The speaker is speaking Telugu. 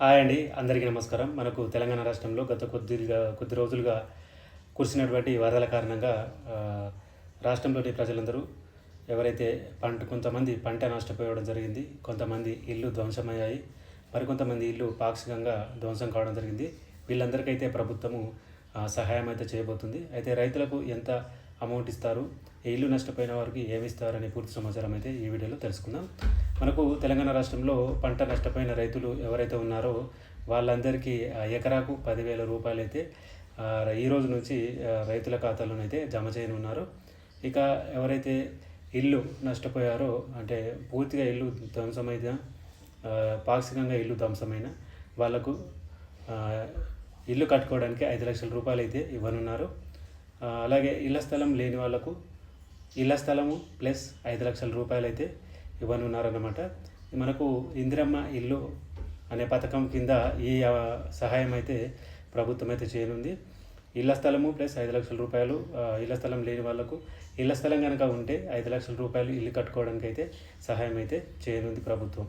హాయ్ అండి అందరికీ నమస్కారం. మనకు తెలంగాణ రాష్ట్రంలో గత కొద్దిగా కొద్ది రోజులుగా కురిసినటువంటి వరదల కారణంగా రాష్ట్రంలోని ప్రజలందరూ ఎవరైతే పంట కొంతమంది పంట నష్టపోవడం జరిగింది కొంతమంది ఇల్లు ధ్వంసమయ్యాయి మరికొంతమంది ఇల్లు పాక్షికంగా ధ్వంసం కావడం జరిగింది. వీళ్ళందరికైతే ప్రభుత్వము సహాయం అయితే చేయబోతుంది. అయితే రైతులకు ఎంత అమౌంట్ ఇస్తారు ఇల్లు నష్టపోయిన వారికి ఏమి ఇస్తారనే పూర్తి సమాచారం అయితే ఈ వీడియోలో తెలుసుకుందాం. మనకు తెలంగాణ రాష్ట్రంలో పంట నష్టపోయిన రైతులు ఎవరైతే ఉన్నారో వాళ్ళందరికీ ఎకరాకు పదివేల రూపాయలు అయితే ఈ రోజు నుంచి రైతుల ఖాతాలోనైతే జమ చేయనున్నారు. ఇక ఎవరైతే ఇల్లు నష్టపోయారో అంటే పూర్తిగా ఇల్లు ధ్వంసమైన పాక్షికంగా ఇల్లు ధ్వంసమైన వాళ్ళకు ఇల్లు కట్టుకోవడానికి ఐదు లక్షల రూపాయలు అయితే ఇవ్వనున్నారు. అలాగే ఇళ్ళ స్థలం లేని వాళ్ళకు ఇళ్ళ స్థలము ప్లస్ ఐదు లక్షల రూపాయలు అయితే ఇవ్వనున్నారన్నమాట. మనకు ఇందిరమ్మ ఇల్లు అనే పథకం కింద ఈ సహాయం అయితే ప్రభుత్వం అయితే చేయనుంది. ఇళ్ళ స్థలము ప్లస్ ఐదు లక్షల రూపాయలు ఇళ్ళ స్థలం లేని వాళ్ళకు ఇళ్ళ స్థలం కనుక ఉంటే ఐదు లక్షల రూపాయలు ఇల్లు కట్టుకోవడానికి అయితే సహాయం అయితే చేయనుంది ప్రభుత్వం.